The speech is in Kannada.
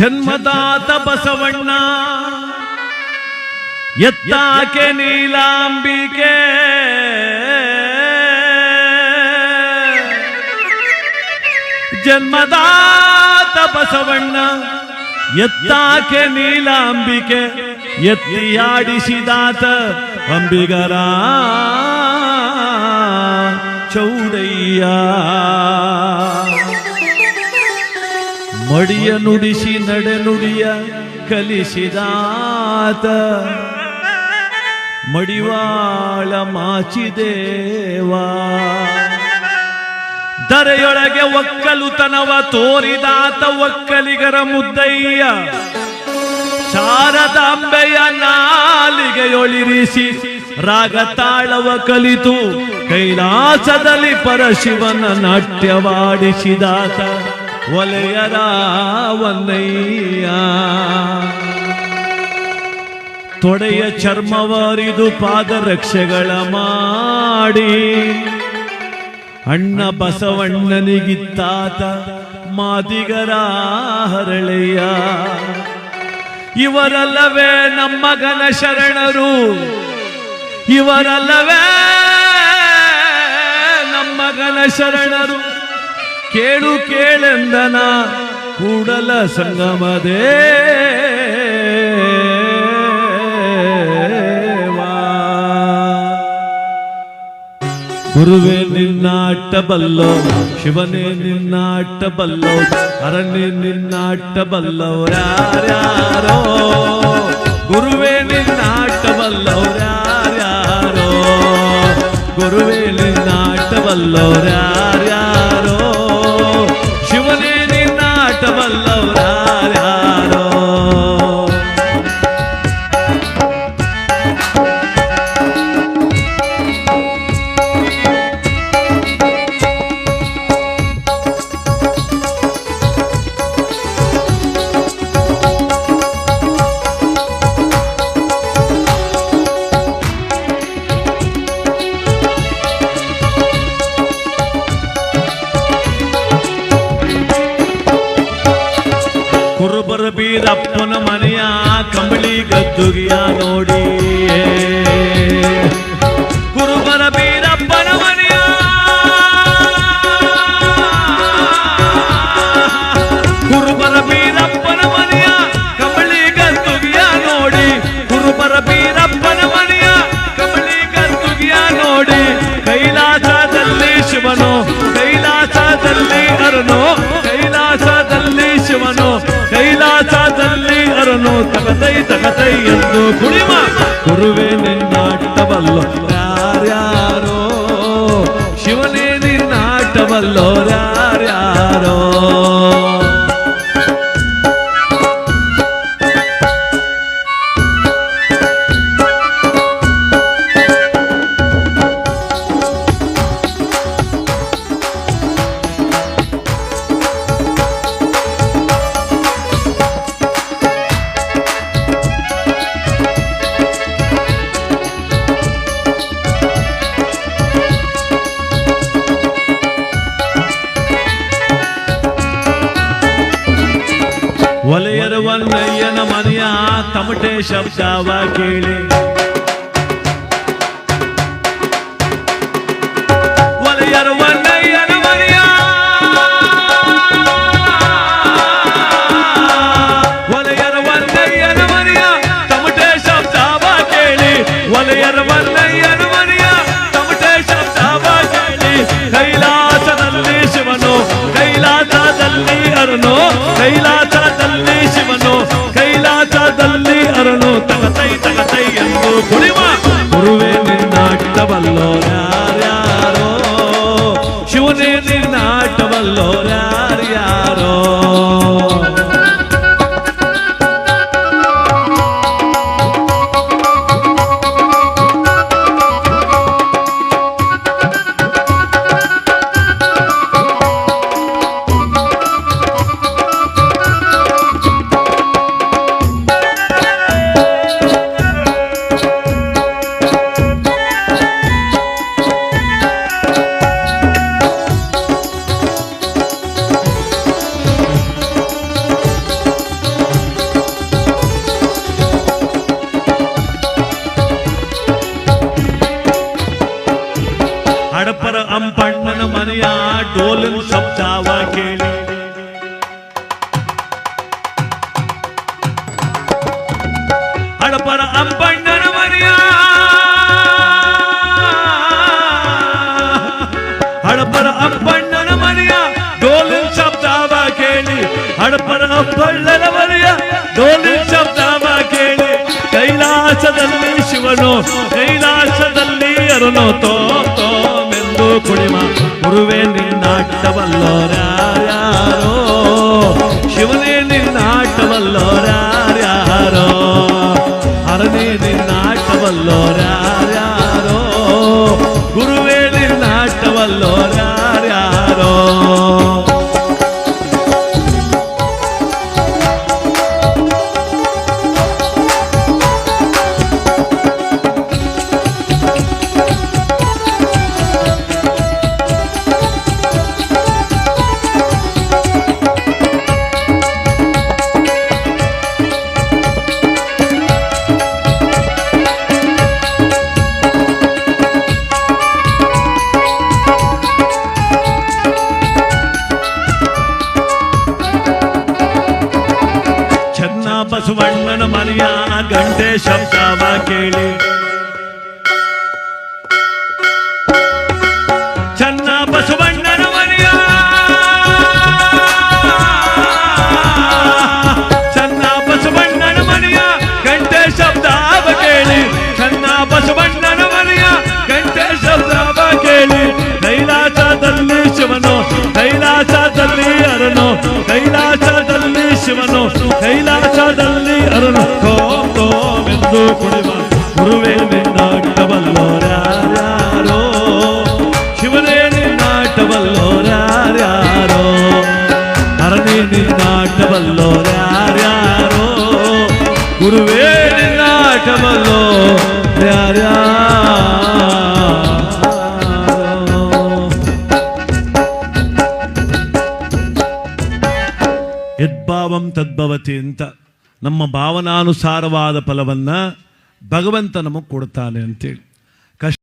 ಜನ್ಮದಾತ ಬಸವಣ್ಣ ಎತ್ತಾಕೆ ನೀಲಾಂಬಿಕೆ. ಜನ್ಮದಾತ ಬಸವಣ್ಣ ಎತ್ತಾಕೆ ನೀಲಾಂಬಿಕೆ. ಎತ್ತಿಯಾಡಿಸಿದಾತ ಅಂಬಿಗರ ಚೌಡಯ್ಯ. ಮಡಿಯ ನುಡಿಸಿ ನಡೆ ನುಡಿಯ ಕಲಿಸಿದಾತ. ಮಡಿವಾಳ ಮಾಚಿದೇವಾ. ದರೆಯೊಳಗೆ ಒಕ್ಕಲುತನವ ತೋರಿದಾತ ಒಕ್ಕಲಿಗರ ಮುದ್ದಯ್ಯ. ಶಾರದಾಂಬೆಯ ನಾಲಿಗೆಯೊಳಿರಿಸಿ ರಾಗ ತಾಳವ ಕಲಿತು ಕೈಲಾಸದಲ್ಲಿ ಪರಶಿವನ ನಾಟ್ಯವಾಡಿಸಿದಾತ. ಒಲೆಯರ ಒಂದಯ್ಯ. ತೊಡೆಯ ಚರ್ಮವರಿದು ಪಾದರಕ್ಷೆಗಳ ಮಾಡಿ. ಅಣ್ಣ ಬಸವಣ್ಣನಿಗಿತ್ತಾತ ಮಾದಿಗರ ಹರಳೆಯ. ಇವರಲ್ಲವೇ ನಮ್ಮ ಗನ ಶರಣರು. ಇವರಲ್ಲವೇ ನಮ್ಮ ಗನ ಶರಣರು. ಕೇಳು ಕೇಳೆಂದನ ಕೂಡಲ ಸಂಗಮದೇವಾ ಗುರುವೇ ನಿನ್ನಾಟ ಬಲ್ಲೋ ಶಿವನೇ ನಿನ್ನಾಟ ಬಲ್ಲೋ ಅರಣ್ಯ ನಿನ್ನಾಟ ಬಲ್ಲವರ್ಯಾರ್ಯಾರೋ ಗುರುವೇ ನಿನ್ನಾಟ ಬಲ್ಲವರ್ಯಾರ್ಯಾರೋ ಗುರುವೇ ನಿನ್ನಾಟ ಬಲ್ಲವರ್ಯಾರ್ಯಾರೋ ನೋಡಿ ಕುರುಬರ ಬೀರಪ್ಪನ ಮನೆಯ ಕಮಳಿ ಬೀರಪ್ಪನ ಮನೆಯ ಕಂಬಳಿ ಗದ್ದುಗಿಯ ನೋಡಿ ಎಂದು ಕುಣಿಮ. ಗುರುವೇ ನಿನ್ನಾಟವಲ್ಲೋ ಯಾರ್ಯಾರೋ. ಶಿವನೇ ನಿನ್ನಾಟವಲ್ಲೋ ಯಾರ್ಯಾರೋ. ಒಲೆಯರ ವನ್ನಯ್ಯನ ಮನೆಯ ತಮಟೆ ಶಬ್ದವ ಕೇಳಿ ಹಡಪರ ಅಂಬಣ್ಣನ ಮನೆಯ ಹಡಪರ ಅಂಬಣ್ಣನ ಮನೆಯ ಡೋಲಿನ ಶಬ್ದವ ಕೇಳಿ ಹಡಪರ ಅಂಬಣ್ಣನ ಮನೆಯ ಡೋಲಿನ ಶಬ್ದವ ಕೇಳಿ ಕೈಲಾಸದಲ್ಲಿ ಶಿವನು ಕೈಲಾಸದಲ್ಲಿ ಅರುನು ತೋ ತೋಮೆಂದು ಕುಡಿಮ ಗುರುವೇ ನಿನ್ನಾಟವಲ್ಲೋರ್ಯಾರೋ ಶಿವನೇ ಚೆನ್ನ ಬಸವಣ್ಣನ ಮನೆಯ ಗಂಟೆ ಶಬ್ದವ ಕೇಳಿ ಕೈಲಾಸದಲ್ಲಿ ಅರನು ತೋಂ ತೋಮೆಂದು ಕುಡಿವ ಗುರುವೇ ನಿನ್ನಾಟವಲ್ಲೋರ್ಯಾರೋ ಶಿವನೇ ನಿನ್ನಾಟವಲ್ಲೋರ್ಯಾರೋ ಅರನೇ ನಿನ್ನಾಟವಲ್ಲೋರ್ಯಾರೋ ಗುರುವೇ ನಿನ್ನಾಟವಲ್ಲೋ ಯದ್ಭಾವಂ ತದ್ಭವತಿ ಅಂತ ನಮ್ಮ ಭಾವನಾನುಸಾರವಾದ ಫಲವನ್ನು ಭಗವಂತ ನಮಗೆ ಕೊಡ್ತಾನೆ ಅಂತೇಳಿ. ಕಷ್ಟ